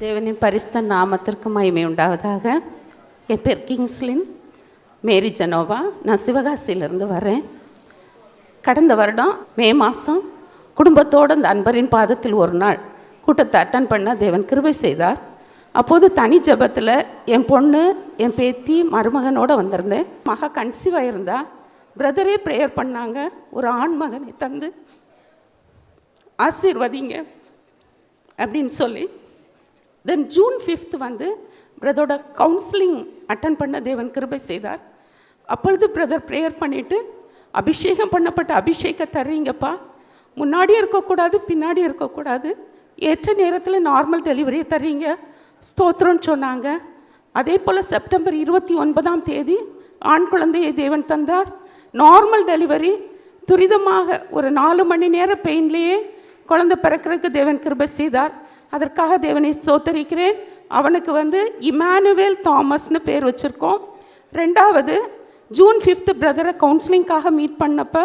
தேவனின் பரிசுத்த நாமத்திற்கு மகிமை உண்டாவதாக. என் பேர் கிங்ஸ்லின். மேரி ஜனோவா. நான் சிவகாசியிலேருந்து வரேன். கடந்த வருடம் மே மாதம் குடும்பத்தோடு அந்த அன்பரின் பாதத்தில் ஒரு நாள் கூட்டத்தை அட்டன் பண்ண தேவன் கிருபை செய்தார். அப்போது தனி ஜெபத்தில் என் பொண்ணு என் பேத்தி மருமகனோடு வந்திருந்தேன். மக கன்சீவாக இருந்தா பிரதரே ப்ரேயர் பண்ணாங்க. ஒரு ஆண் மகனை தந்து ஆசீர்வதிங்க அப்படின்னு சொல்லி தென் ஜூன் ஃபிஃப்த் வந்து பிரதரோட கவுன்சிலிங் அட்டன் பண்ண தேவன் கிருபை செய்தார். அப்பொழுது பிரதர் ப்ரேயர் பண்ணிவிட்டு அபிஷேகம் பண்ணப்பட்ட அபிஷேக தர்றீங்கப்பா. முன்னாடி இருக்கக்கூடாது பின்னாடி இருக்கக்கூடாது. ஏற்ற நேரத்தில் நார்மல் டெலிவரியை தர்றீங்க. ஸ்தோத்திரம்னு சொன்னாங்க. அதே போல் செப்டம்பர் இருபத்தி ஒன்பதாம் தேதி ஆண் குழந்தையை தேவன் தந்தார். நார்மல் டெலிவரி துரிதமாக ஒரு நாலு மணி நேர பெயின்லேயே குழந்தை பிறக்கிறதுக்கு தேவன் கிருபை செய்தார். அதற்காக தேவனை சோத்தரிக்கிறேன் அவனுக்கு வந்து இமானுவேல் தாமஸ்னு பேர் வச்சுருக்கோம். ரெண்டாவது ஜூன் ஃபிஃப்த்து பிரதரை கவுன்சிலிங்காக மீட் பண்ணப்போ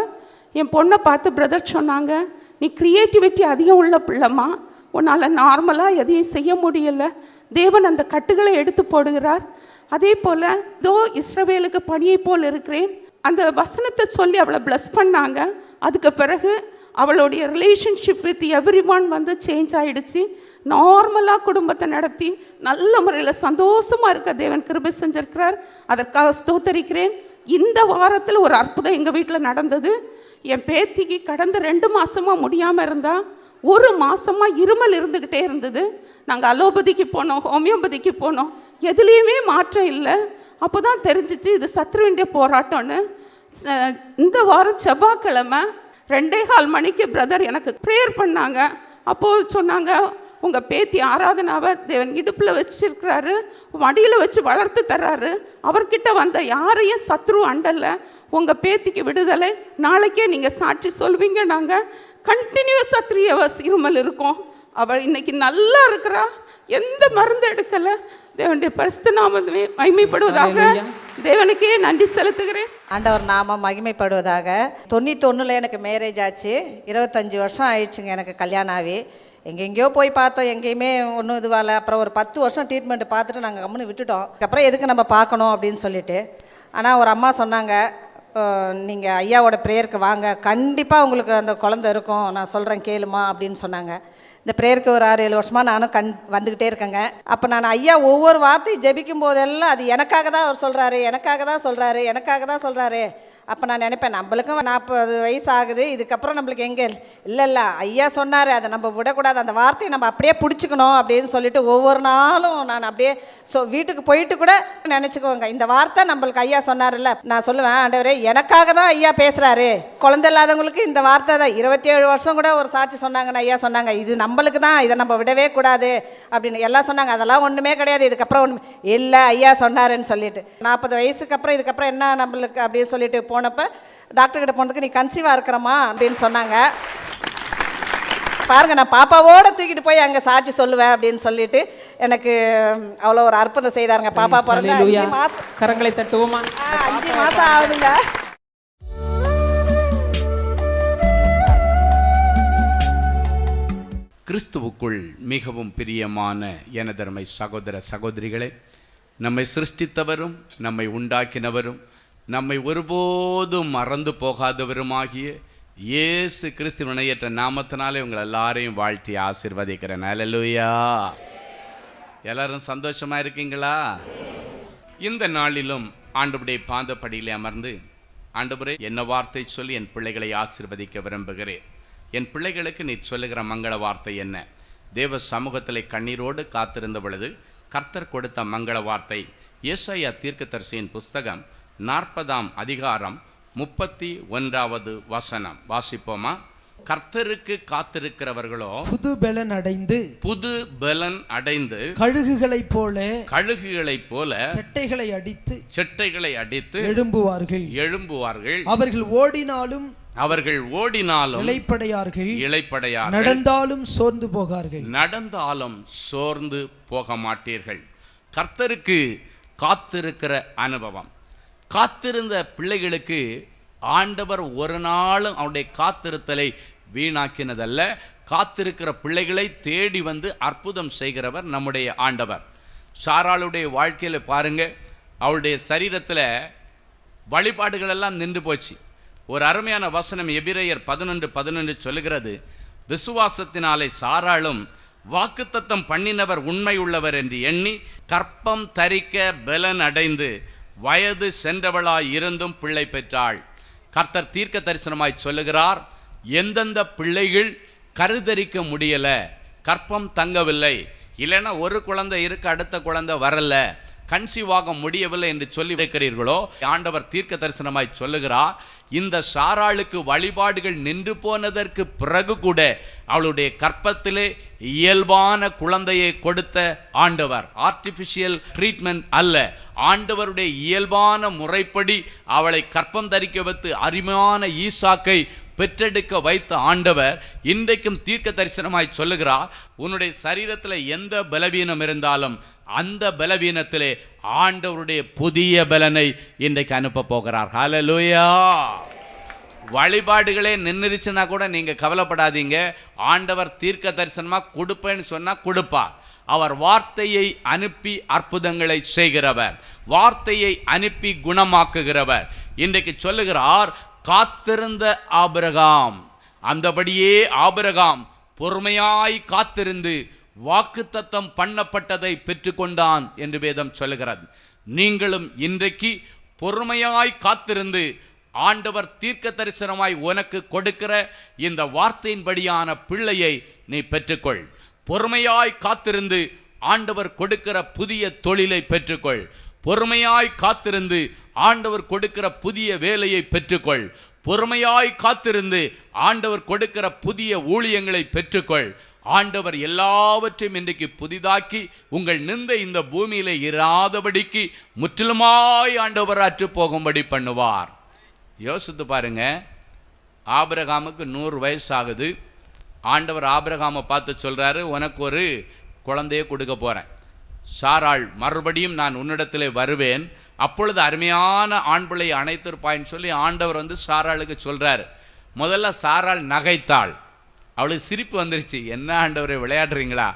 என் பொண்ணை பார்த்து பிரதர் சொன்னாங்க நீ க்ரியேட்டிவிட்டி அதிகம் உள்ள பிள்ளைமா உன்னால் நார்மலாக எதையும் செய்ய முடியல. தேவன் அந்த கட்டுகளை எடுத்து போடுகிறார். அதே போல் தோ இஸ்ரவேலுக்கு பணியை போல் இருக்கிறேன். அந்த வசனத்தை சொல்லி அவளை ப்ளஸ் பண்ணாங்க. அதுக்கு பிறகு அவளுடைய ரிலேஷன்ஷிப் வித் எவ்ரி ஒன் வந்து சேஞ்ச் ஆகிடுச்சு நார்மலாக குடும்பத்தை நடத்தி நல்ல முறையில் சந்தோஷமாக இருக்க தேவன் கிருபை செஞ்சிருக்கிறார். அதற்காக ஸ்தோத்தரிக்கிறேன். இந்த வாரத்தில் ஒரு அற்புதம் எங்கள் வீட்டில் நடந்தது. என் பேத்திக்கு கடந்த ரெண்டு மாதமாக முடியாமல் இருந்தால் ஒரு மாதமாக இருமல் இருந்துக்கிட்டே இருந்தது. நாங்கள் அலோபதிக்கு போனோம் ஹோமியோபதிக்கு போனோம். எதுலேயுமே மாற்றம் இல்லை. அப்போ தான் தெரிஞ்சிச்சு இது சத்ருவிண்டிய போராட்டம்னு. இந்த வாரம் செவ்வாய்க்கிழமை ரெண்டே கால் மணிக்கு பிரதர் எனக்கு ப்ரேயர் பண்ணாங்க. அப்போது சொன்னாங்க உங்கள் பேத்தி ஆராதனாவை தேவன் இடுப்பில் வச்சிருக்கிறாரு மடியில் வச்சு வளர்த்து தர்றாரு. அவர்கிட்ட வந்த யாரையும் சத்ரு அண்டல்ல. உங்கள் பேத்திக்கு விடுதலை நாளைக்கே நீங்கள் சாட்சி சொல்வீங்க நாங்கள் கண்டினியூஸாக த்ரீ ஹவர்ஸ் இருமல் இருக்கோம். அவள் இன்னைக்கு நல்லா இருக்கிறா. எந்த மருந்து எடுக்கலை. தேவனுடைய பரிசுத்த நாமமே மகிமைப்படுவதாக தேவனுக்கே நன்றி செலுத்துகிறேன். ஆண்டவர் நாமம் மகிமைப்படுவதாக. தொண்ணூத்தொன்னில் எனக்கு மேரேஜ் ஆச்சு. இருபத்தஞ்சி வருஷம் ஆயிடுச்சுங்க எனக்கு கல்யாணம் ஆகி. எங்கெங்கேயோ போய் பார்த்தோம் எங்கேயுமே ஒன்றும் இதுவாகல. அப்புறம் ஒரு பத்து வருஷம் ட்ரீட்மெண்ட் பார்த்துட்டு நாங்கள் கம்முன்னு விட்டுட்டோம். அதுக்கப்புறம் எதுக்கு நம்ம பார்க்கணும் அப்படின்னு சொல்லிட்டு. ஆனால் ஒரு அம்மா சொன்னாங்க நீங்கள் ஐயாவோட ப்ரேயருக்கு வாங்க. கண்டிப்பாக உங்களுக்கு அந்த குழந்தை இருக்கும். நான் சொல்கிறேன் கேளுமா அப்படின்னு சொன்னாங்க. இந்த ப்ரேயருக்கு ஒரு ஆறு ஏழு வருஷமாக நானும் கண் வந்துக்கிட்டே இருக்கேங்க. அப்போ நான் ஐயா ஒவ்வொரு வார்த்தையும் ஜெபிக்கும் போதெல்லாம் அது எனக்காக தான் அவர் சொல்கிறாரு எனக்காக தான் சொல்கிறாரு எனக்காக தான் சொல்கிறாரு அப்போ நான் நினைப்பேன் நம்மளுக்கும் நாற்பது வயசு ஆகுது இதுக்கப்புறம் நம்மளுக்கு எங்கே? இல்லை இல்லை ஐயா சொன்னார் அதை நம்ம விடக்கூடாது அந்த வார்த்தையை நம்ம அப்படியே பிடிச்சிக்கணும் அப்படின்னு சொல்லிட்டு ஒவ்வொரு நாளும் நான் அப்படியே ஸோ வீட்டுக்கு போயிட்டு கூட நினச்சிக்குவோங்க. இந்த வார்த்தை நம்மளுக்கு ஐயா சொன்னார்ல நான் சொல்லுவேன் ஆண்டவரே எனக்காக தான் ஐயா பேசுகிறாரு குழந்தை இல்லாதவங்களுக்கு இந்த வார்த்தை தான். இருபத்தி ஏழு வருஷம் கூட ஒரு சாட்சி சொன்னாங்கன்னு ஐயா சொன்னாங்க. இது நம்மளுக்கு தான் இதை நம்ம விடவே கூடாது அப்படின்னு எல்லாம் சொன்னாங்க. அதெல்லாம் ஒன்றுமே கிடையாது. இதுக்கப்புறம் ஒன்று இல்லை ஐயா சொன்னாருன்னு சொல்லிட்டு. நாற்பது வயசுக்கு அப்புறம் இதுக்கப்புறம் என்ன நம்மளுக்கு அப்படின்னு சொல்லிட்டு போனப்போ டாக்டர் கிட்ட போனதுக்கு நீ கன்சீவாக இருக்கிறமா அப்படின்னு சொன்னாங்க. பாருங்க நான் பாப்பாவோட தூக்கிட்டு போய் அங்கே சாட்சி சொல்லுவேன் அப்படின்னு சொல்லிட்டு எனக்கு அவ்வளோ ஒரு அற்புதம் செய்தாருங்க. பாப்பா பிறந்து அஞ்சு. மாசம் கரங்களை தட்டுவோமா? அஞ்சு மாசம் ஆகுதுங்க. கிறிஸ்துவுக்குள் மிகவும் பிரியமான எனதருமை சகோதர சகோதரிகளே நம்மை சிருஷ்டித்தவரும் நம்மை உண்டாக்கினவரும் நம்மை ஒருபோதும் மறந்து போகாதவருமாகிய இயேசு கிறிஸ்து இணையற்ற நாமத்தினாலே உங்கள் எல்லாரையும் வாழ்த்தி ஆசிர்வதிக்கிறேன். அலலுயா எல்லாரும் சந்தோஷமாக இருக்கீங்களா? இந்த நாளிலும் ஆண்டுபுடைய பாந்தப்படியில் அமர்ந்து ஆண்டவரே என்ன வார்த்தை சொல்லி என் பிள்ளைகளை ஆசீர்வதிக்க விரும்புகிறேன். என் பிள்ளைகளுக்கு நீ சொல்லுகிற மங்கள வார்த்தை என்ன? தேவ சமூகத்தில் கண்ணீரோடு காத்திருந்த பொழுது கர்த்தர் கொடுத்த மங்கள வார்த்தை ஏசாயா தீர்க்கதரிசியின் புஸ்தகம் நாற்பதாம் அதிகாரம் முப்பத்தி ஒன்றாவது வசனம். வாசிப்போமா? கர்த்தருக்கு காத்திருக்கிறவர்களோ புது பலன் அடைந்து புது பலன் அடைந்து கழுகுகளைப் போல கழுகுகளைப் போல செட்டைகளை அடித்து செட்டைகளை அடித்து எழும்புவார்கள். எழும்புவார்கள். அவர்கள் ஓடினாலும் அவர்கள் ஓடினாலும் இளைப்படையார்கள். இளைப்படையார்கள். நடந்தாலும் சோர்ந்து போகார்கள். நடந்தாலும் சோர்ந்து போக மாட்டீர்கள் கர்த்தருக்கு காத்திருக்கிற அனுபவம். காத்திருந்த பிள்ளைகளுக்கு ஆண்டவர் ஒரு நாளும் அவனுடைய காத்திருத்தலை வீணாக்கினதல்ல. காத்திருக்கிற பிள்ளைகளை தேடி வந்து அற்புதம் செய்கிறவர் நம்முடைய ஆண்டவர். சாராளுடைய வாழ்க்கையில் பாருங்கள் அவளுடைய சரீரத்தில் வழிபாடுகள் எல்லாம் நின்று போச்சு. ஒரு அருமையான வசனம் எபிரேயர் பதினொன்று பதினொன்று சொல்லுகிறது விசுவாசத்தினாலே சாராளும் வாக்குத்தத்தம் பண்ணினவர் உண்மை உள்ளவர் என்று எண்ணி கற்பம் தரிக்க பலன் அடைந்து வயது சென்றவளாய் இருந்தும் பிள்ளை பெற்றாள். கர்த்தர் தீர்க்க தரிசனமாய் சொல்லுகிறார் எந்தெந்த பிள்ளைகள் கருதரிக்க முடியலை? கற்பம் தங்கவில்லை. இல்லைன்னா ஒரு குழந்தை இருக்க அடுத்த குழந்தை வரல. கன்சீவ் ஆக முடியவில்லை என்று சொல்லி வைக்கிறீர்களோ ஆண்டவர் தீர்க்க தரிசனமாய் சொல்லுகிறார் இந்த சாராளுக்கு வழிபாடுகள் நின்று போனதற்கு பிறகு கூட அவளுடைய கற்பத்திலே இயல்பான குழந்தையை கொடுத்த ஆண்டவர். ஆர்டிஃபிஷியல் ட்ரீட்மெண்ட் அல்ல. ஆண்டவருடைய இயல்பான முறைப்படி அவளை கற்பம் தரிக்க வைத்து அருமையான ஈசாக்கை பெற்றெடுக்க வைத்த ஆண்டவர் இன்றைக்கும் தீர்க்க தரிசனமாய் சொல்லுகிறார் உன்னுடைய சரீரத்தில் எந்த பலவீனம் இருந்தாலும் அந்த பலவீனத்திலே ஆண்டவருடைய புதிய பலனை இன்றைக்கு அனுப்ப போகிறார். ஹலலூயா வழிபாடுகளே நின்றுச்சுன்னா கூட நீங்கள் கவலைப்படாதீங்க. ஆண்டவர் தீர்க்க தரிசனமாக கொடுப்பேன்னு சொன்னால் கொடுப்பார். அவர் வார்த்தையை அனுப்பி அற்புதங்களை செய்கிறவர். வார்த்தையை அனுப்பி குணமாக்குகிறவர். இன்றைக்கு சொல்லுகிறார் காத்திருந்த ஆபரகாம். அந்தபடியே ஆபரகாம் பொறுமையாய் காத்திருந்து வாக்குத்தத்தம் பண்ணப்பட்டதை பெற்றுக்கொண்டான் என்று வேதம் சொல்லுகிறது. நீங்களும் இன்றைக்கு பொறுமையாய் காத்திருந்து ஆண்டவர் தீர்க்க தரிசனமாய் உனக்கு கொடுக்கிற இந்த வார்த்தையின்படியான பிள்ளையை நீ பெற்றுக்கொள். பொறுமையாய் காத்திருந்து ஆண்டவர் கொடுக்கிற புதிய தொழிலை பெற்றுக்கொள். பொறுமையாய் காத்திருந்து ஆண்டவர் கொடுக்கிற புதிய வேலையை பெற்றுக்கொள். பொறுமையாய் காத்திருந்து ஆண்டவர் கொடுக்கிற புதிய ஊழியங்களை பெற்றுக்கொள். ஆண்டவர் எல்லாவற்றையும் இன்றைக்கு புதிதாக்கி உங்கள் நிந்த இந்த பூமியில் இராதபடிக்கு முற்றிலுமாய் ஆண்டவர் அற்று போகும்படி பண்ணுவார். யோசித்து பாருங்க. ஆபிரகாமுக்கு நூறு வயசு ஆகுது ஆண்டவர் ஆபிரகாமை பார்த்து சொல்கிறாரு உனக்கு ஒரு குழந்தையை கொடுக்க போகிறேன் சாராள் மறுபடியும் நான் உன்னிடத்திலே வருவேன். அப்பொழுது அருமையான ஆண் பிள்ளையை அணைத்திருப்பாயின்னு சொல்லி ஆண்டவர் வந்து சாராளுக்கு சொல்கிறாரு முதல்ல சாராள் நகைத்தாள். அவளுக்கு சிரிப்பு வந்துருச்சு. என்ன ஆண்டவரை விளையாடுறீங்களா?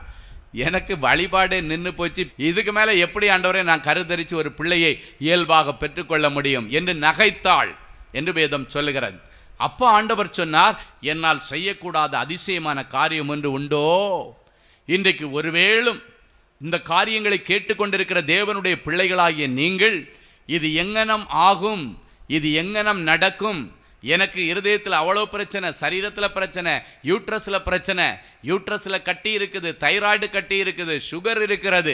எனக்கு வழிபாடே நின்று போச்சு. இதுக்கு மேலே எப்படி ஆண்டவரை நான் கருத்தரித்து ஒரு பிள்ளையை இயல்பாக பெற்றுக்கொள்ள முடியும்? என்று நகைத்தாள் என்று வேதம் சொல்லுகிறது. அப்போ ஆண்டவர் சொன்னார் என்னால் செய்யக்கூடாத அதிசயமான காரியம் ஒன்று உண்டோ? இன்றைக்கு ஒருவேளும் இந்த காரியங்களை கேட்டுக்கொண்டிருக்கிற தேவனுடைய பிள்ளைகளாகிய நீங்கள் இது எங்கனம் ஆகும்? இது எங்கனம் நடக்கும்? எனக்கு இருதயத்தில் அவ்வளோ பிரச்சனை சரீரத்தில் பிரச்சனை யூட்ரஸில் பிரச்சனை. யூட்ரஸில் கட்டி இருக்குது தைராய்டு கட்டி இருக்குது சுகர் இருக்கிறது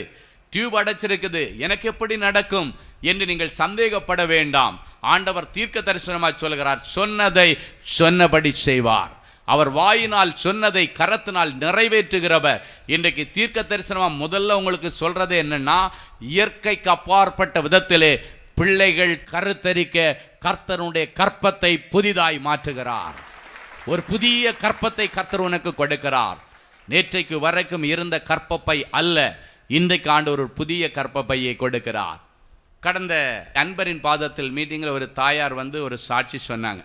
டியூப் அடைச்சிருக்குது. எனக்கு எப்படி நடக்கும் என்று நீங்கள் சந்தேகப்பட வேண்டாம். ஆண்டவர் தீர்க்க தரிசனமாக சொல்கிறார் சொன்னதை சொன்னபடி செய்வார். அவர் வாயினால் சொன்னதை கரத்தினால் நிறைவேற்றுகிறவர். இன்றைக்கு தீர்க்க தரிசனமாக முதல்ல உங்களுக்கு சொல்கிறது என்னன்னா இயற்கைக்கு அப்பாற்பட்ட விதத்திலே பிள்ளைகள் கருத்தரிக்க கர்த்தருடைய கற்பத்தை புதிதாய் மாற்றுகிறார். ஒரு புதிய கற்பத்தை கர்த்தர் உனக்கு கொடுக்கிறார். நேற்றைக்கு வரைக்கும் இருந்த கற்பப்பை அல்ல இன்றைக்கு ஆண்டு ஒரு புதிய கற்பப்பையை கொடுக்கிறார். கடந்த அன்பரின் பாதத்தில் மீட்டிங்கில் ஒரு தாயார் வந்து ஒரு சாட்சி சொன்னாங்க.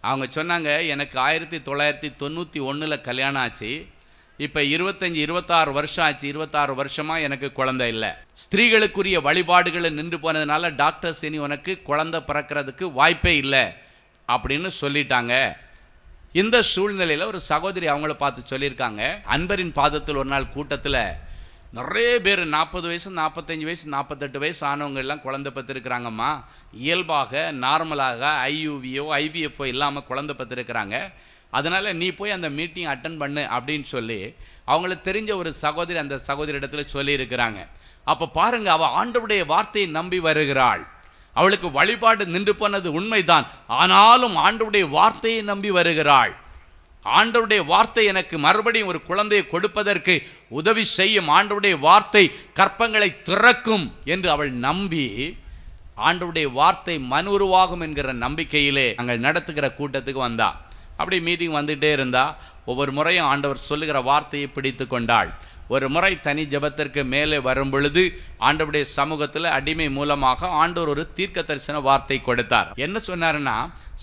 அவங்க சொன்னாங்க எனக்கு ஆயிரத்தி தொள்ளாயிரத்தி தொண்ணூற்றி ஒன்றில் கல்யாணம் ஆச்சு. இப்போ இருபத்தஞ்சி இருபத்தாறு வருஷம் ஆச்சு. இருபத்தாறு வருஷமாக எனக்கு குழந்தை இல்லை. ஸ்திரீகளுக்குரிய வழிபாடுகளை நின்று போனதுனால டாக்டர்ஸ் இனி உனக்கு குழந்தை பிறக்கிறதுக்கு வாய்ப்பே இல்லை அப்படின்னு சொல்லிட்டாங்க. இந்த சூழ்நிலையில் ஒரு சகோதரி அவங்கள பார்த்து சொல்லியிருக்காங்க. அன்பரின் பாதத்தில் ஒரு நாள் கூட்டத்தில் நிறைய பேர் நாற்பது வயசு நாற்பத்தஞ்சு வயசு நாற்பத்தெட்டு வயசு ஆனவங்க எல்லாம் குழந்தை பத்திருக்கிறாங்கம்மா. இயல்பாக நார்மலாக ஐயூவியோ ஐவிஎஃப்ஓ இல்லாமல் குழந்தை பத்திருக்கிறாங்க. அதனால் நீ போய் அந்த மீட்டிங் அட்டன் பண்ணு அப்படின்னு சொல்லி அவங்களுக்கு தெரிஞ்ச ஒரு சகோதரி அந்த சகோதரி இடத்துல சொல்லியிருக்கிறாங்க. அப்போ பாருங்கள் அவள் ஆண்டவுடைய வார்த்தையை நம்பி வருகிறாள். அவளுக்கு வழிபாடு நின்று போனது உண்மைதான். ஆனாலும் ஆண்டவுடைய வார்த்தையை நம்பி வருகிறாள். ஆண்டவருடைய வார்த்தை எனக்கு மறுபடியும் ஒரு குழந்தையை கொடுப்பதற்கு உதவி செய்யும். ஆண்டவருடைய வார்த்தை கற்பங்களை திறக்கும் என்று அவள் நம்பி ஆண்டவருடைய வார்த்தை மனு உருவாகும் என்கிற நம்பிக்கையிலே நாங்கள் நடத்துகிற கூட்டத்துக்கு வந்தா. அப்படி மீட்டிங் வந்துகிட்டே இருந்தா ஒவ்வொரு முறையும் ஆண்டவர் சொல்லுகிற வார்த்தையை பிடித்து கொண்டாள். ஒரு முறை தனி ஜெபத்திற்கு மேலே வரும் பொழுது ஆண்டவருடைய சமூகத்தில் அடிமை மூலமாக ஆண்டவர் ஒரு தீர்க்க தரிசன வார்த்தை கொடுத்தார். என்ன சொன்னாருன்னா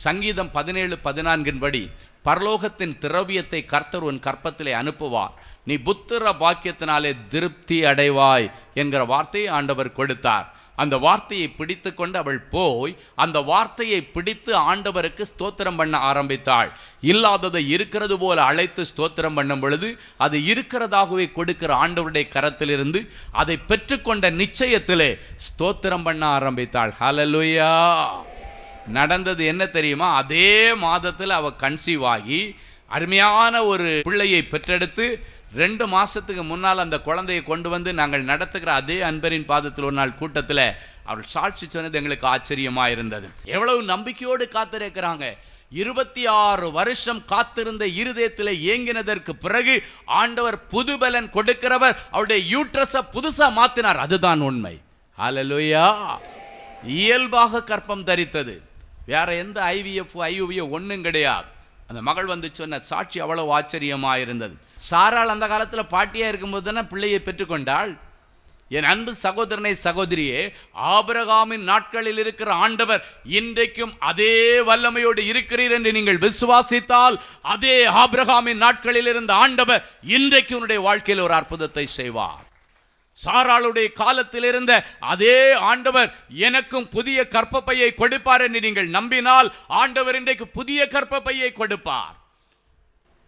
சங்கீதம் பதினேழு பதினான்கின் படி பரலோகத்தின் திரவியத்தை கர்த்தர் உன் கற்பத்திலே அனுப்புவார். நீ புத்திர பாக்கியத்தினாலே திருப்தி அடைவாய் என்கிற வார்த்தையை ஆண்டவர் கொடுத்தார். அந்த வார்த்தையை பிடித்து கொண்டு அவள் போய் அந்த வார்த்தையை பிடித்து ஆண்டவருக்கு ஸ்தோத்திரம் பண்ண ஆரம்பித்தாள். இல்லாததை இருக்கிறது போல அழைத்து ஸ்தோத்திரம் பண்ணும் பொழுது அது இருக்கிறதாகவே கொடுக்கிற ஆண்டவருடைய கரத்திலிருந்து அதை பெற்றுக்கொண்ட நிச்சயத்திலே ஸ்தோத்திரம் பண்ண ஆரம்பித்தாள். ஹலலுயா நடந்தது என்ன தெரியுமா? அதே மாதத்தில் அவள் கன்சீவ் ஆகி அருமையான ஒரு பிள்ளையை பெற்றெடுத்து ரெண்டு மாதத்துக்கு முன்னால் அந்த குழந்தையை கொண்டு வந்து நாங்கள் நடத்துகிற அதே அன்பரின் பாதத்தில் ஒரு நாள் கூட்டத்தில் அவள் சாட்சி சொன்னது எங்களுக்கு ஆச்சரியமா இருந்தது. எவ்வளவு நம்பிக்கையோடு காத்திருக்கிறாங்க. இருபத்தி ஆறு வருஷம் காத்திருந்த இருதயத்தில் இயங்கினதற்கு பிறகு ஆண்டவர் புதுபலன் கொடுக்கிறவர் அவருடைய யூட்ரஸை புதுசாக மாத்தினார். அதுதான் உண்மை. அலலுயா இயல்பாக கற்பம் தரித்தது. வேற எந்த ஐவிஎஃப் ஐயுவியோ ஒன்றும் கிடையாது. அந்த மகள் வந்து சொன்ன சாட்சி அவ்வளோ ஆச்சரியமா இருந்தது சாரால் அந்த காலத்தில் பாட்டியாக இருக்கும்போது தானே பிள்ளையை பெற்றுக்கொண்டாள்? என் அன்பு சகோதரனை சகோதரியே ஆபிரகாமின் நாட்களில் இருக்கிற ஆண்டவர் இன்றைக்கும் அதே வல்லமையோடு இருக்கிறீர் என்று நீங்கள் விசுவாசித்தால் அதே ஆபிரகாமின் நாட்களில் இருந்த ஆண்டவர் இன்றைக்கு உன்னுடைய வாழ்க்கையில் ஒரு அற்புதத்தை செய்வார். சாராளுடைய காலத்தில் இருந்த அதே ஆண்டவர் எனக்கும் புதிய கற்பப்பையை கொடுப்பார் என்று நீங்கள் நம்பினால் ஆண்டவர் இன்றைக்கு புதிய கற்பப்பையை கொடுப்பார்.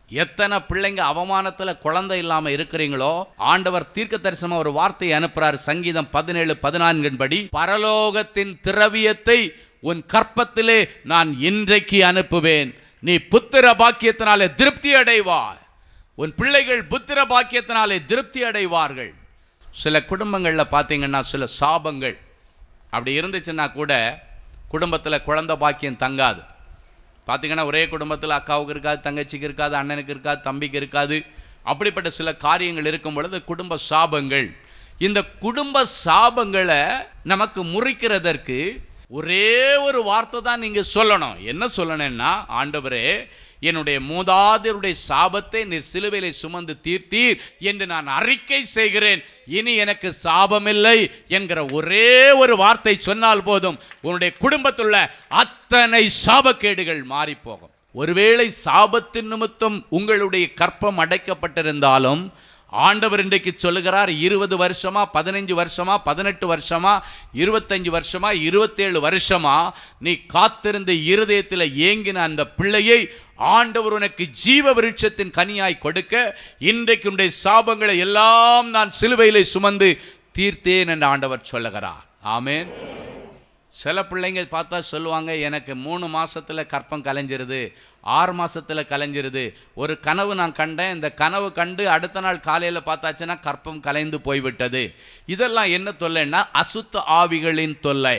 எத்தனை பிள்ளைங்க அவமானத்துல குழந்தை இல்லாம இருக்கிறீங்களோ ஆண்டவர் தீர்க்க தரிசனமாக ஒரு வார்த்தையை அனுப்புறார் சங்கீதம் பதினேழு பதினான்கின் படி பரலோகத்தின் திரவியத்தை உன் கற்பத்திலே நான் இன்றைக்கு அனுப்புவேன். நீ புத்திர பாக்கியத்தினாலே திருப்தி அடைவாய் உன் பிள்ளைகள் புத்திர பாக்கியத்தினாலே திருப்தி அடைவார்கள் சில குடும்பங்களில் பார்த்தீங்கன்னா சில சாபங்கள். அப்படி இருந்துச்சுன்னா கூட குடும்பத்தில் குழந்த பாக்கியம் தங்காது. பார்த்தீங்கன்னா ஒரே குடும்பத்தில் அக்காவுக்கு இருக்காது தங்கச்சிக்கு இருக்காது அண்ணனுக்கு இருக்காது தம்பிக்கு இருக்காது. அப்படிப்பட்ட சில காரியங்கள் இருக்கும் பொழுது குடும்ப சாபங்கள். இந்த குடும்ப சாபங்களை நமக்கு முறிக்கிறதற்கு ஒரே ஒரு வார்த்தை தான் நீங்கள் சொல்லணும். என்ன சொல்லணும்னா ஆண்டவரே என்னுடைய மூதாதருடைய சாபத்தை நீர் சிலுவையிலே சுமந்து தீர்த்தீர் என்று நான் அறிக்கை செய்கிறேன். இனி எனக்கு சாபமில்லை என்கிற ஒரே ஒரு வார்த்தை சொன்னால் போதும் உன்னுடைய குடும்பத்துள்ள அத்தனை சாபக்கேடுகள் மாறிப்போகும். ஒருவேளை சாபத்தின் நிமித்தம் உங்களுடைய கற்பம் அடைக்கப்பட்டிருந்தாலும் ஆண்டவர் இன்றைக்கு சொல்லுகிறார் இருபது வருஷமா பதினைஞ்சு வருஷமா பதினெட்டு வருஷமா இருபத்தஞ்சு வருஷமா இருபத்தேழு வருஷமா நீ காத்திருந்த இருதயத்தில் ஏங்கின அந்த பிள்ளையை ஆண்டவர் உனக்கு ஜீவ விருட்சத்தின் கனியாய் கொடுக்க இன்றைக்கு உன்னுடைய சாபங்களை எல்லாம் நான் சிலுவையிலே சுமந்து தீர்த்தேன் என்று ஆண்டவர் சொல்லுகிறார். ஆமேன். சில பிள்ளைங்க பார்த்தா சொல்லுவாங்க எனக்கு மூணு மாதத்தில் கற்பம் கலைஞ்சிருது ஆறு மாதத்தில் கலைஞ்சிருது. ஒரு கனவு நான் கண்டேன் இந்த கனவு கண்டு அடுத்த நாள் காலையில் பார்த்தாச்சுன்னா கற்பம் கலைந்து போய்விட்டது. இதெல்லாம் என்ன தொல்லைன்னா அசுத்த ஆவிகளின் தொல்லை.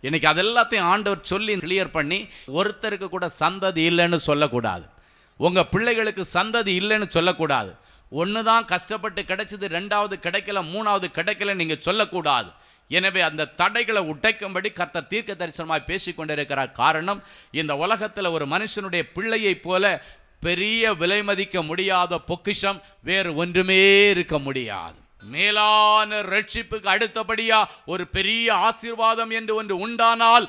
இன்னைக்கு அதெல்லாத்தையும் ஆண்டவர் சொல்லி கிளியர் பண்ணி ஒருத்தருக்கு கூட சந்ததி இல்லைன்னு சொல்லக்கூடாது. உங்கள் பிள்ளைகளுக்கு சந்ததி இல்லைன்னு சொல்லக்கூடாது. ஒன்று தான் கஷ்டப்பட்டு கிடைச்சது ரெண்டாவது கிடைக்கல மூணாவது கிடைக்கல நீங்கள் சொல்லக்கூடாது. எனவே அந்த தடைகளை உடைக்கும்படி கர்த்தர் தீர்க்க தரிசனமாய் பேசிக்கொண்டிருக்கிறார். காரணம் இந்த உலகத்தில் ஒரு மனுஷனுடைய பிள்ளையைப் போல பெரிய விலை மதிக்க முடியாத பொக்கிஷம் வேறு ஒன்றுமே இருக்க முடியாது. மேலான ரட்சிப்புக்கு அடுத்தபடியா ஒரு பெரிய ஆசீர்வாதம் என்று ஒன்று உண்டானால்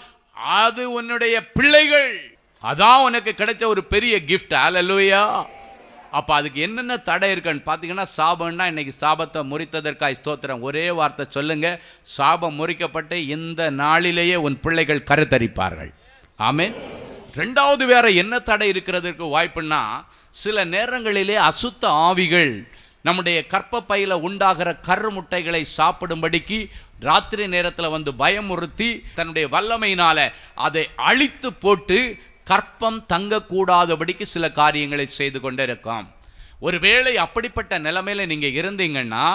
அது உன்னுடைய பிள்ளைகள். அதான் உனக்கு கிடைச்ச ஒரு பெரிய கிஃப்ட் அல்லேலூயா அப்போ அதுக்கு என்னென்ன தடை இருக்குன்னு பார்த்தீங்கன்னா சாபம்னா இன்றைக்கி சாபத்தை முறித்ததற்காய் ஸ்தோத்திரம். ஒரே வார்த்தை சொல்லுங்கள் சாபம் முறிக்கப்பட்டு இந்த நாளிலேயே உன் பிள்ளைகள் கருத்தரிப்பார்கள். ஆமென். ரெண்டாவது வேற என்ன தடை இருக்கிறதுக்கு வாய்ப்புன்னா சில நேரங்களிலே அசுத்த ஆவிகள் நம்முடைய கற்பப்பையில் உண்டாகிற கரு முட்டைகளை சாப்பிடும்படிக்கு ராத்திரி நேரத்தில் வந்து பயமுறுத்தி தன்னுடைய வல்லமையினால் அதை அழித்து போட்டு கற்பம் தங்கக்கூடாதபடிக்கு சில காரியங்களை செய்து கொண்டிருக்கோம். ஒருவேளை அப்படிப்பட்ட நிலைமையில நீங்க இருந்தீங்கன்னா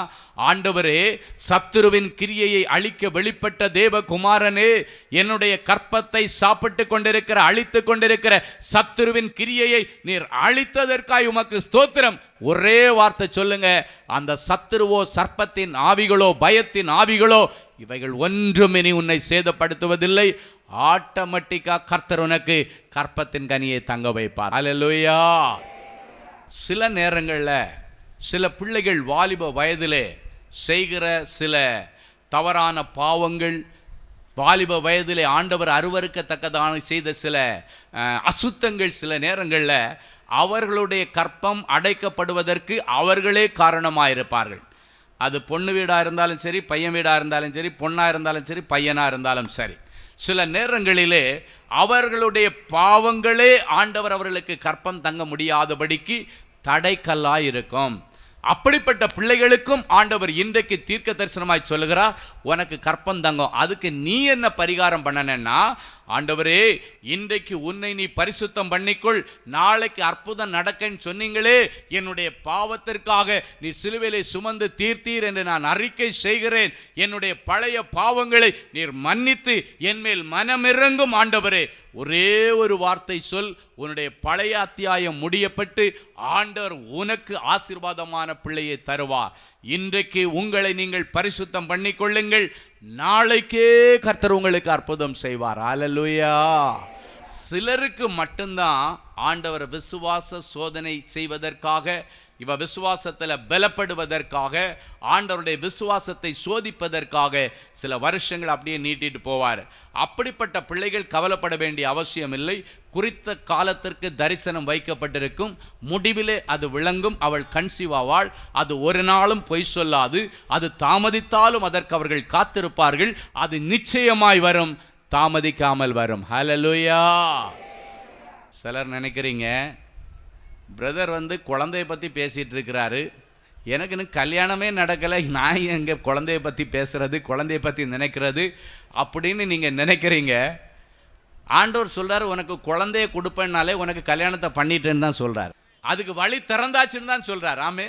ஆண்டவரே சத்துருவின் கிரியையை அழிக்க வெளிப்பட்ட தேவகுமாரனே என்னுடைய கற்பத்தை சாப்பிட்டு கொண்டிருக்கிற அழித்து கொண்டிருக்கிற சத்துருவின் கிரியையை நீர் அழித்ததற்காய் உமக்கு ஸ்தோத்திரம். ஒரே வார்த்தை சொல்லுங்க அந்த சத்துருவோ சர்ப்பத்தின் ஆவிகளோ பயத்தின் ஆவிகளோ இவைகள் ஒன்றும் இனி உன்னை சேதப்படுத்துவதில்லை. ஆட்டோமேட்டிக்காக கர்த்தர் உனக்கு கற்பத்தின் கனியை தங்க வைப்பார். அல்லேலூயா சில நேரங்களில் சில பிள்ளைகள் வாலிப வயதிலே செய்கிற சில தவறான பாவங்கள் வாலிப வயதிலே ஆண்டவர் அருவறுக்கத்தக்கதான செய்த சில அசுத்தங்கள் சில நேரங்களில் அவர்களுடைய கற்பம் அடைக்கப்படுவதற்கு அவர்களே காரணமாக இருப்பார்கள் அது பொண்ணு வீடாக இருந்தாலும் சரி பையன் வீடாக இருந்தாலும் சரி பொண்ணாக இருந்தாலும் சரி பையனாக இருந்தாலும் சரி. சில நேரங்களிலே அவர்களுடைய பாவங்களே ஆண்டவர் அவர்களுக்கு கற்பம் தங்க முடியாதபடிக்கு தடைக்கல்லாய் இருக்கும் அப்படிப்பட்ட பிள்ளைகளுக்கும் ஆண்டவர் இன்றைக்கு தீர்க்க தரிசனமாய் சொல்லுகிறார் உனக்கு கற்பம் தங்கும். அதுக்கு நீ என்ன பரிகாரம் பண்ணனன்னா ஆண்டவரே இன்றைக்கு உன்னை நீ பரிசுத்தம் பண்ணிக்கொள். நாளைக்கு அற்புதம் நடக்கன்னு சொன்னீங்களே என்னுடைய பாவத்திற்காக நீ சிலுவையிலே சுமந்து தீர்த்தீர் என்று நான் அறிக்கை செய்கிறேன். என்னுடைய பழைய பாவங்களை நீர் மன்னித்து என்மேல் மனமிறங்கும் ஆண்டவரே. ஒரே ஒரு வார்த்தை சொல் உன்னுடைய பழைய அத்தியாயம் முடியப்பட்டு ஆண்டவர் உனக்கு ஆசீர்வாதமான பிள்ளையை தருவார். இன்றைக்கு உங்களை நீங்கள் பரிசுத்தம் பண்ணிக்கொள்ளுங்கள். நாளைக்கே கர்த்தர் உங்களுக்கு அற்புதம் செய்வார். அலலுயா சிலருக்கு மட்டும்தான் ஆண்டவர் விசுவாச சோதனை செய்வதற்காக இவ விசுவாசத்தில் பலப்படுவதற்காக ஆண்டவருடைய விசுவாசத்தை சோதிப்பதற்காக சில வருஷங்கள் அப்படியே நீட்டிட்டு போவார். அப்படிப்பட்ட பிள்ளைகள் கவலைப்பட வேண்டிய அவசியம் இல்லை. குறித்த காலத்திற்கு தரிசனம் வைக்கப்பட்டிருக்கும். முடிவிலே அது விளங்கும். அவள் கன்சீவாவாள் அது ஒரு நாளும் பொய் சொல்லாது. அது தாமதித்தாலும் அதற்கு அவர்கள் காத்திருப்பார்கள். அது நிச்சயமாய் வரும். தாமதிக்காமல் வரும். ஹலலுயா சிலர் நினைக்கிறீங்க பிரதர் வந்து குழந்தைய பற்றி பேசிகிட்டு இருக்கிறாரு எனக்கு இன்னும் கல்யாணமே நடக்கலை நான் எங்கள் குழந்தைய பற்றி பேசுகிறது குழந்தைய பற்றி நினைக்கிறது அப்படின்னு நீங்கள் நினைக்கிறீங்க. ஆண்டோர் சொல்கிறார் உனக்கு குழந்தைய கொடுப்பேன்னாலே உனக்கு கல்யாணத்தை பண்ணிட்டேன்னு தான் சொல்கிறார் அதுக்கு வழி திறந்தாச்சுன்னு தான் சொல்கிறார் ஆமே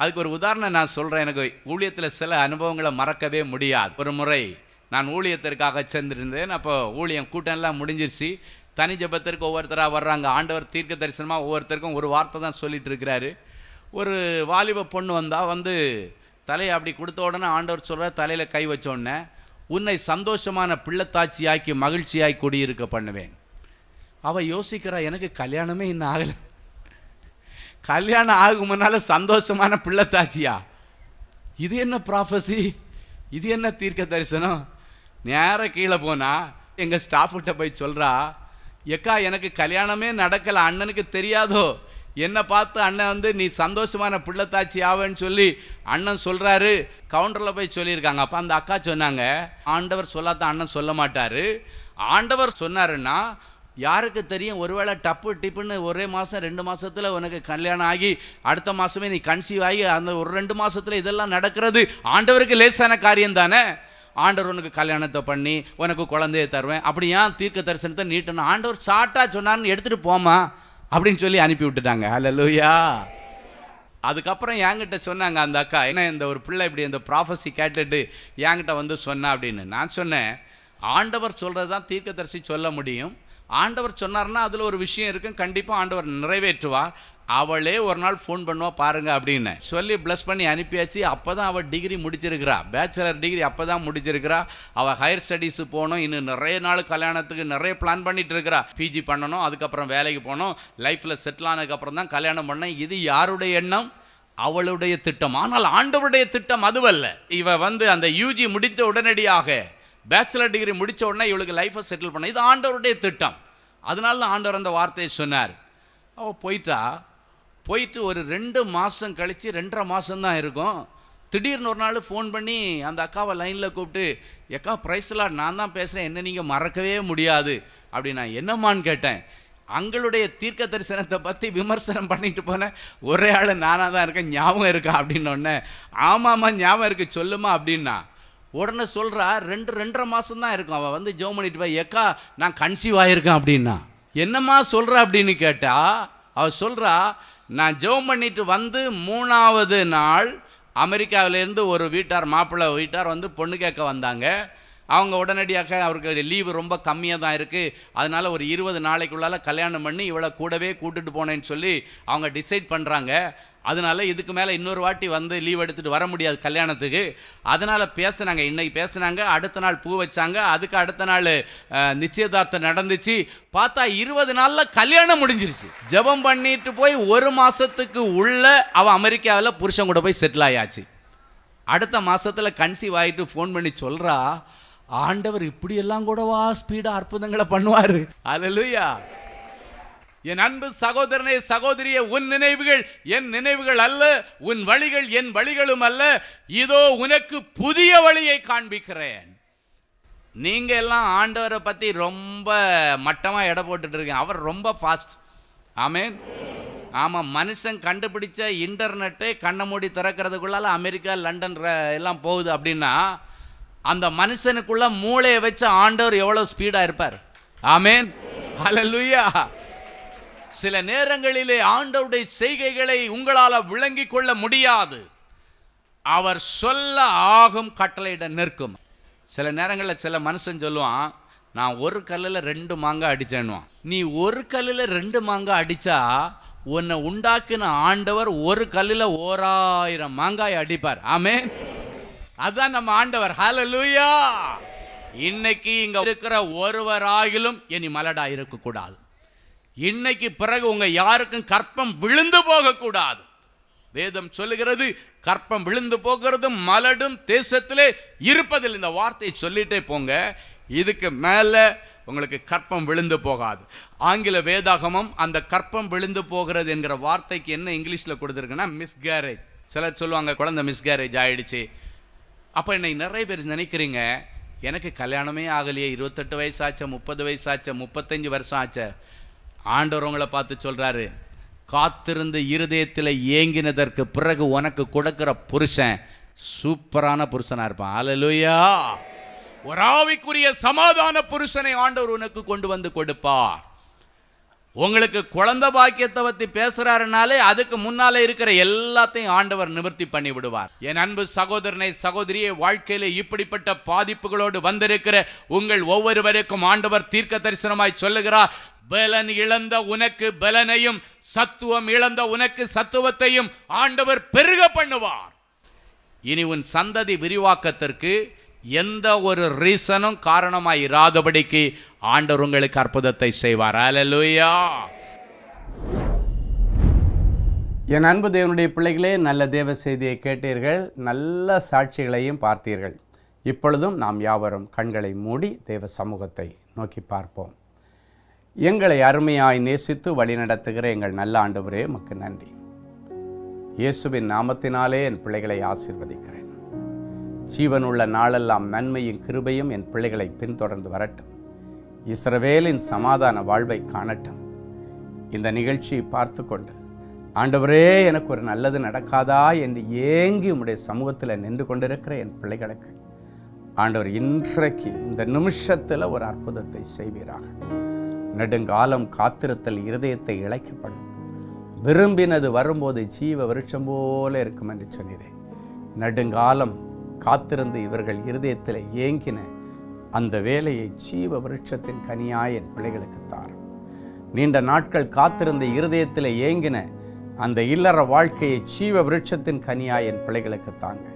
அதுக்கு ஒரு உதாரணம் நான் சொல்கிறேன் எனக்கு ஊழியத்தில் சில அனுபவங்களை மறக்கவே முடியாது. ஒரு முறை நான் ஊழியத்திற்காக சேர்ந்திருந்தேன். அப்போ ஊழியம் கூட்டம்லாம் முடிஞ்சிருச்சு. தனி ஜபத்திற்கு ஒவ்வொருத்தராக வர்றாங்க. ஆண்டவர் தீர்க்க தரிசனமாக ஒவ்வொருத்தருக்கும் ஒரு வார்த்தை தான் சொல்லிகிட்டு இருக்கிறாரு. ஒரு வாலிப பொண்ணு வந்தால் வந்து தலையை அப்படி கொடுத்த உடனே ஆண்டவர் சொல்கிறார் தலையில் கை வச்சோடனே உன்னை சந்தோஷமான பிள்ளைத்தாட்சியாக்கி மகிழ்ச்சியாய் குடியிருக்க பண்ணுவேன். அவள் யோசிக்கிறா எனக்கு கல்யாணமே இன்னும் ஆகலை. கல்யாணம் ஆகும் சந்தோஷமான பிள்ளைத்தாச்சியா? இது என்ன ப்ராஃபஸி இது என்ன தீர்க்க தரிசனம்? நேராக கீழே போனால் எங்கள் ஸ்டாஃப்கிட்ட போய் சொல்கிறா எக்கா எனக்கு கல்யாணமே நடக்கலை அண்ணனுக்கு தெரியாதோ? என்னை பார்த்து அண்ணன் வந்து நீ சந்தோஷமான பிள்ளைத்தாச்சி ஆவேன்னு சொல்லி அண்ணன் சொல்கிறாரு கவுண்டரில் போய் சொல்லியிருக்காங்க. அப்போ அந்த அக்கா சொன்னாங்க ஆண்டவர் சொல்லாத அண்ணன் சொல்ல மாட்டார். ஆண்டவர் சொன்னாருன்னா யாருக்கு தெரியும்? ஒருவேளை டப்பு டிப்புன்னு ஒரே மாதம் ரெண்டு மாதத்தில் உனக்கு கல்யாணம் ஆகி அடுத்த மாதமே நீ கன்சீவ் ஆகி அந்த ஒரு ரெண்டு மாதத்தில் இதெல்லாம் நடக்கிறது ஆண்டவருக்கு லேசான காரியம் தானே? ஆண்டவர் உனக்கு கல்யாணத்தை பண்ணி உனக்கு குழந்தைய தருவேன். அப்படி ஏன் தீர்க்க தரிசனத்தை நீட்டணும்? ஆண்டவர் ஷார்ட்டாக சொன்னான்னு எடுத்துகிட்டு போமா அப்படின்னு சொல்லி அனுப்பி விட்டுட்டாங்க. ஹalleluya அதுக்கப்புறம் என்கிட்ட சொன்னாங்க அந்த அக்கா என்ன இந்த ஒரு பிள்ளை இப்படி இந்த ப்ராஃபஸி கேட்டுட்டு என்கிட்ட வந்து சொன்னா? அப்படின்னு. நான் சொன்னேன் ஆண்டவர் சொல்கிறது தான் தீர்க்கதரிசி சொல்ல முடியும். ஆண்டவர் சொன்னார்னா அதில் ஒரு விஷயம் இருக்கும் கண்டிப்பாக ஆண்டவர் நிறைவேற்றுவார். அவளே ஒரு நாள் ஃபோன் பண்ணுவா பாருங்க அப்படின்னு. சொல்லி ப்ளஸ் பண்ணி அனுப்பியாச்சு. அப்போ தான் அவள் டிகிரி முடிச்சிருக்கிறா. பேச்சுலர் டிகிரி அப்போ தான் முடிச்சிருக்கிறா. அவள் ஹையர் ஸ்டடீஸு போகணும் இன்னும் நிறைய நாள் கல்யாணத்துக்கு நிறைய பிளான் பண்ணிட்டு இருக்கிறா. பிஜி பண்ணணும் அதுக்கப்புறம் வேலைக்கு போகணும் லைஃப்பில் செட்டில் ஆனதுக்கப்புறம் தான் கல்யாணம் பண்ணேன். இது யாருடைய எண்ணம்? அவளுடைய திட்டம். ஆனால் ஆண்டவருடைய திட்டம் அதுவல்ல. இவ வந்து அந்த யூஜி முடித்த உடனடியாக பேச்சுலர் டிகிரி முடித்த உடனே இவளுக்கு லைஃப்பை செட்டில் பண்ண. இது ஆண்டவருடைய திட்டம். அதனால தான் ஆண்டவர் அந்த வார்த்தையை சொன்னார். அவள் போயிட்டா. போயிட்டு ஒரு ரெண்டு மாதம் கழித்து ரெண்டரை மாதம்தான் இருக்கும். திடீர்னு ஒரு நாள் ஃபோன் பண்ணி அந்த அக்காவை லைனில் கூப்பிட்டு எக்கா ப்ரைஸ்லாம் நான் தான் பேசுகிறேன் என்ன நீங்கள் மறக்கவே முடியாது. அப்படி நான் என்னம்மான்னு கேட்டேன். அங்களுடைய தீர்க்க தரிசனத்தை பற்றி விமர்சனம் பண்ணிட்டு போனேன் ஒரே ஆள் நானாக தான் இருக்கேன். ஞாபகம் இருக்கா? அப்படின்னொடனே ஆமாம்மா ஞாபகம் இருக்குது சொல்லுமா அப்படின்னா உடனே சொல்கிறா ரெண்டு ரெண்டரை மாதம் தான் இருக்கும். அவள் வந்து ஜோம் பண்ணிட்டு போய் எக்கா நான் கன்சீவ் ஆகியிருக்கேன் அப்படின்னா. என்னம்மா சொல்கிற அப்படின்னு கேட்டால் அவள் சொல்கிறா நான் ஜெபம் பண்ணிட்டு வந்து மூணாவது நாள் அமெரிக்காவிலேருந்து ஒரு வீட்டார் மாப்பிள்ளை வீட்டார் வந்து பொண்ணு கேட்க வந்தாங்க. அவங்க உடனடியாக அவருக்கு லீவு ரொம்ப கம்மியாக தான் இருக்குது அதனால ஒரு இருபது நாளைக்குள்ளால கல்யாணம் பண்ணி இவளை கூடவே கூட்டுட்டு போனேன்னு சொல்லி அவங்க டிசைட் பண்ணுறாங்க அதனால இதுக்கு மேலே இன்னொரு வாட்டி வந்து லீவ் எடுத்துகிட்டு வர முடியாது கல்யாணத்துக்கு. அதனால் பேசுனாங்க இன்றைக்கி பேசுனாங்க அடுத்த நாள் பூ வச்சாங்க அதுக்கு அடுத்த நாள் நிச்சயதார்த்தம் நடந்துச்சு. பார்த்தா இருபது நாளில் கல்யாணம் முடிஞ்சிருச்சு. ஜெபம் பண்ணிட்டு போய் ஒரு மாதத்துக்கு உள்ளே அவள் அமெரிக்காவில் புருஷன் கூட போய் செட்டில் ஆயாச்சு. அடுத்த மாதத்தில் கன்சீவ் ஆகிட்டு ஃபோன் பண்ணி சொல்கிறா ஆண்டவர் இப்படியெல்லாம் கூடவா ஸ்பீடாக அற்புதங்களை பண்ணுவார்? அல்லேலூயா என் அன்பு சகோதரனே சகோதரியே உன் நினைவுகள் என் நினைவுகள் அல்ல உன் வழிகள் என் வழிகளும் அல்ல. இதோ உனக்கு புதிய வழியை காண்பிக்கிறேன். நீங்க எல்லாம் ஆண்டவரை பத்தி ரொம்ப மட்டமா எடை போட்டுட்டு இருக்கீங்க. அவர் ரொம்ப ஃபாஸ்ட் ஆமேன் ஆமாம் மனுஷன் கண்டுபிடிச்ச இன்டர்நெட்டை கண்ணை மூடி திறக்கிறதுக்குள்ளால அமெரிக்கா லண்டன் எல்லாம் போகுது அப்படின்னா அந்த மனுஷனுக்குள்ள மூளையை வச்ச ஆண்டவர் எவ்வளோ ஸ்பீடாக இருப்பார். ஆமேன் ஹalleluya சில நேரங்களிலே ஆண்டவருடைய செய்கைகளை உங்களால் விளங்கிக் கொள்ள முடியாது. அவர் சொல்ல ஆகும் கட்டளையிட நிற்கும். சில நேரங்களில் சில மனுஷன் சொல்லுவான் நான் ஒரு கல்லில் ரெண்டு மாங்காய் அடித்தேன்னுவான் நீ ஒரு கல்லில் ரெண்டு மாங்காய் அடித்தா உன்னை உண்டாக்கின ஆண்டவர் ஒரு கல்லில் ஓராயிரம் மாங்காய் அடிப்பார். ஆமே அதுதான் நம்ம ஆண்டவர். ஹalleluya. இன்னைக்கு இங்கே இருக்கிற ஒருவராகிலும் இனி மலடா இருக்கக்கூடாது. இன்னைக்கு பிறகு உங்கள் யாருக்கும் கற்பம் விழுந்து போகக்கூடாது. வேதம் சொல்லுகிறது கற்பம் விழுந்து போகிறதும் மலடும் தேசத்திலே இருப்பதில் இந்த வார்த்தையை சொல்லிட்டே போங்க. இதுக்கு மேலே உங்களுக்கு கற்பம் விழுந்து போகாது. ஆங்கில வேதாகமம் அந்த கற்பம் விழுந்து போகிறது என்கிற வார்த்தைக்கு என்ன இங்கிலீஷில் கொடுத்துருக்குன்னா மிஸ்கேரேஜ் சிலர் சொல்லுவாங்க குழந்தை மிஸ்கேரேஜ் ஆகிடுச்சு அப்போ என்னை நிறைய பேர் நினைக்கிறீங்க எனக்கு கல்யாணமே ஆகலையே இருபத்தெட்டு வயசாச்ச முப்பது வயசாச்ச முப்பத்தஞ்சு வருஷம் ஆச்ச. ஆண்டவர் உங்களை பார்த்து சொல்கிறாரு காத்திருந்து இருதயத்தில் ஏங்கினதற்கு பிறகு உனக்கு கொடுக்குற புருஷன் சூப்பரான புருஷனாக இருப்பான். அலலுயா ஒரு ஆவிக்குரிய சமாதான புருஷனை ஆண்டவர் உனக்கு கொண்டு வந்து கொடுப்பார். உங்களுக்கு குழந்த பாக்கியத்தை பற்றி பேசுகிறாருனாலே அதுக்கு முன்னாலே இருக்கிற எல்லாத்தையும் ஆண்டவர் நிவர்த்தி பண்ணி விடுவார். என் அன்பு சகோதரனை சகோதரியை வாழ்க்கையில் இப்படிப்பட்ட பாதிப்புகளோடு வந்திருக்கிற உங்கள் ஒவ்வொருவருக்கும் ஆண்டவர் தீர்க்க தரிசனமாய் சொல்லுகிறார். பலன் இழந்த உனக்கு பலனையும் சத்துவம் இழந்த உனக்கு சத்துவத்தையும் ஆண்டவர் பெருக பண்ணுவார். இனி உன் சந்ததி விரிவாக்கத்திற்கு எந்த ஒரு ரீசனும் காரணமாய் இராதபடிக்கு ஆண்டவர் உங்களுக்கு அற்புதத்தை செய்வார். அலலுயா என் அன்பு தேவனுடைய பிள்ளைகளே நல்ல தேவ செய்தியை கேட்டீர்கள். நல்ல சாட்சிகளையும் பார்த்தீர்கள். இப்பொழுதும் நாம் யாவரும் கண்களை மூடி தேவ சமூகத்தை நோக்கி பார்ப்போம். எங்களை அருமையாய் நேசித்து வழிநடத்துகிற எங்கள் நல்ல ஆண்டவரே உமக்கு நன்றி. இயேசுவின் நாமத்தினாலே என் பிள்ளைகளை ஆசிர்வதிக்கிறேன். ஜீவனுள்ள நாளெல்லாம் நன்மையும் கிருபையும் என் பிள்ளைகளை பின்தொடர்ந்து வரட்டும். இஸ்ரவேலின் சமாதான வாழ்வை காணட்டும். இந்த நிகழ்ச்சியை பார்த்து கொண்டு ஆண்டவரே எனக்கு ஒரு நல்லது நடக்காதா என்று ஏங்கி உம்முடைய சமூகத்தில் நின்று கொண்டிருக்கிற என் பிள்ளைகளுக்கு ஆண்டவர் இன்றைக்கு இந்த நிமிஷத்தில் ஒரு அற்புதத்தை செய்வீராக. நெடுங்காலம் காத்திருத்தல் இருதயத்தை இழைக்கப்படும் விரும்பினது வரும்போது ஜீவ வருஷம் போல இருக்கும் என்று சொன்னீரே. நெடுங்காலம் காத்திருந்து இவர்கள் இருதயத்தில் ஏங்கின அந்த வேலையை ஜீவ விருட்சத்தின் கனியாய் என் பிள்ளைகளுக்கு தார். நீண்ட நாட்கள் காத்திருந்த இருதயத்தில் ஏங்கின அந்த இல்லற வாழ்க்கையை ஜீவ விருட்சத்தின் கனியாய் என் பிள்ளைகளுக்கு தாங்க.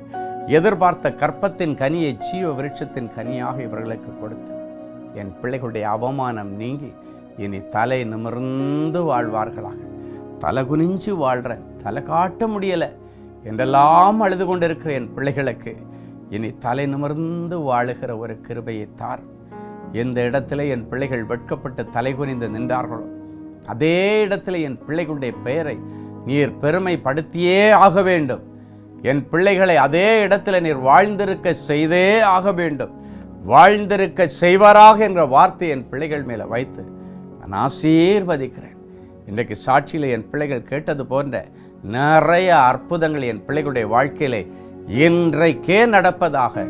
எதிர்பார்த்த கற்பத்தின் கனியை ஜீவ விருட்சத்தின் கனியாக இவர்களுக்கு கொடுத்து என் பிள்ளைகளுடைய அவமானம் நீங்கி இனி தலை நிமிர்ந்து வாழ்வார்களாக. தலை குனிஞ்சு வாழ்கிறேன் தலை காட்ட முடியலை என்றெல்லாம் அழுது கொண்டிருக்கிற என் பிள்ளைகளுக்கு இனி தலை நிமிர்ந்து வாழுகிற ஒரு கிருபையை தார். எந்த இடத்துல என் பிள்ளைகள் வெட்கப்பட்டு தலை குனிந்து நின்றார்களோ அதே இடத்துல என் பிள்ளைகளுடைய பெயரை நீர் பெருமைப்படுத்தியே ஆக வேண்டும். என் பிள்ளைகளை அதே இடத்துல நீர் வாழ்ந்திருக்க செய்தே ஆக வேண்டும். வாழ்ந்திருக்க செய்வாராக என்ற வார்த்தை என் பிள்ளைகள் மேலே வைத்து நான் ஆசீர்வதிக்கிறேன். இன்றைக்கு சாட்சியில் என் பிள்ளைகள் கேட்டது போன்ற நிறைய அற்புதங்கள் என் பிள்ளைகளுடைய வாழ்க்கையிலே இன்றைக்கே நடப்பதாக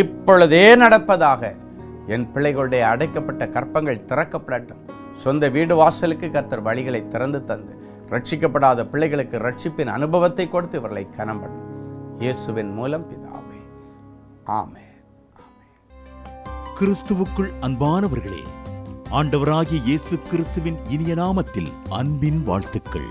இப்பொழுதே நடப்பதாக என் பிள்ளைகளுடைய அடைக்கப்பட்ட கற்பங்கள் திறக்கப்படட்டும். சொந்த வீடு வாசலுக்கு கர்த்தர் வழிகளை திறந்து தந்து ரட்சிக்கப்படாத பிள்ளைகளுக்கு ரட்சிப்பின் அனுபவத்தை கொடுத்து இவர்களை கனம் பண்ணும். இயேசுவின் மூலம் பிதாவே. ஆமே கிறிஸ்துவுக்குள் அன்பானவர்களே ஆண்டவராகிய இயேசு கிறிஸ்துவின் இனிய நாமத்தில் அன்பின் வாழ்த்துக்கள்.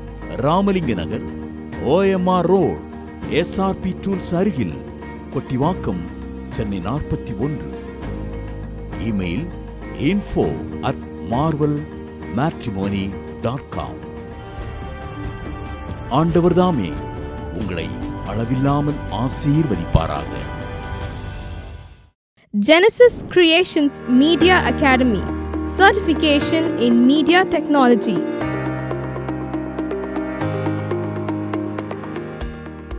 Ramalinga Nagar OMR road SRP tools அருகில் கொட்டிவாக்கம் சென்னை நாற்பத்தி ஒன்று. Email info at Marvel matrimony dot com ஆண்டவர்தாமே உங்களை அளவில்லாமல் ஆசீர்வதிப்பாராக. Genesis Creations Media Academy Certification in Media Technology.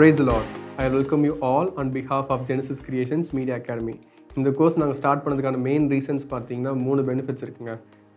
Praise lord I welcome you all on behalf of Genesis creations media academy இந்த course நாங்கள் start பண்ணதுக்கான main reasons பார்த்தீங்கன்னா மூணு benefits இருக்குங்க.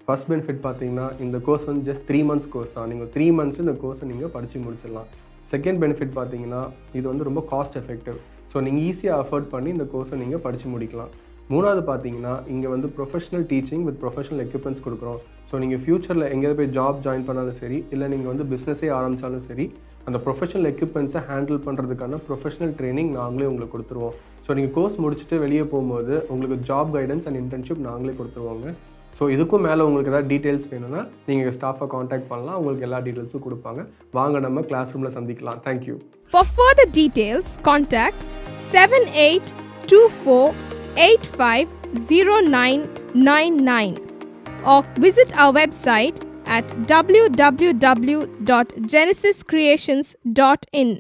First benefit பார்த்தீங்கன்னா இந்த கோர்ஸ் வந்து ஜஸ்ட் த்ரீ மந்த்ஸ் கோர்ஸ் தான். நீங்கள் த்ரீ மந்த்ஸ் இந்த கோர்ஸை நீங்கள் படித்து முடிச்சிடலாம். செகண்ட் பெனிஃபிட் பார்த்தீங்கன்னா இது வந்து ரொம்ப காஸ்ட் எஃபெக்டிவ் ஸோ நீங்கள் ஈஸியாக அஃபோர்ட் பண்ணி இந்த கோர்ஸை நீங்கள் படித்து முடிக்கலாம். மூணாவது பார்த்தீங்கன்னா இங்கே வந்து professional teaching with professional equipments கொடுக்குறோம். ஸோ நீங்கள் ஃப்யூச்சரில் எங்கேயாவது போய் ஜாப் ஜாயின் பண்ணாலும் சரி இல்லை நீங்கள் வந்து பிஸ்னஸே ஆரம்பித்தாலும் சரி அந்த ப்ரொஃபஷனல் எக்யூப்மெண்ட்ஸை ஹேண்டில் பண்ணுறதுக்கான ப்ரொஃபஷனல் ட்ரைனிங் நாங்களே உங்களுக்கு கொடுத்துருவோம். ஸோ நீங்கள் கோர்ஸ் முடிச்சுட்டு வெளியே போகும்போது உங்களுக்கு ஜாப் கைடன்ஸ் அண்ட் இன்டர்ன்ஷிப் நாங்களே கொடுத்துருவோங்க. ஸோ இதுக்கும் மேலே உங்களுக்கு ஏதாவது டீட்டெயில்ஸ் வேணும்னா நீங்கள் ஸ்டாஃபை காண்டாக்ட் பண்ணலாம். உங்களுக்கு எல்லா டீட்டெயில்ஸும் கொடுப்பாங்க. வாங்க நம்ம கிளாஸ் ரூமில் சந்திக்கலாம் thank you seven eight two four 7824850999 or visit our website at www.genesiscreations.in.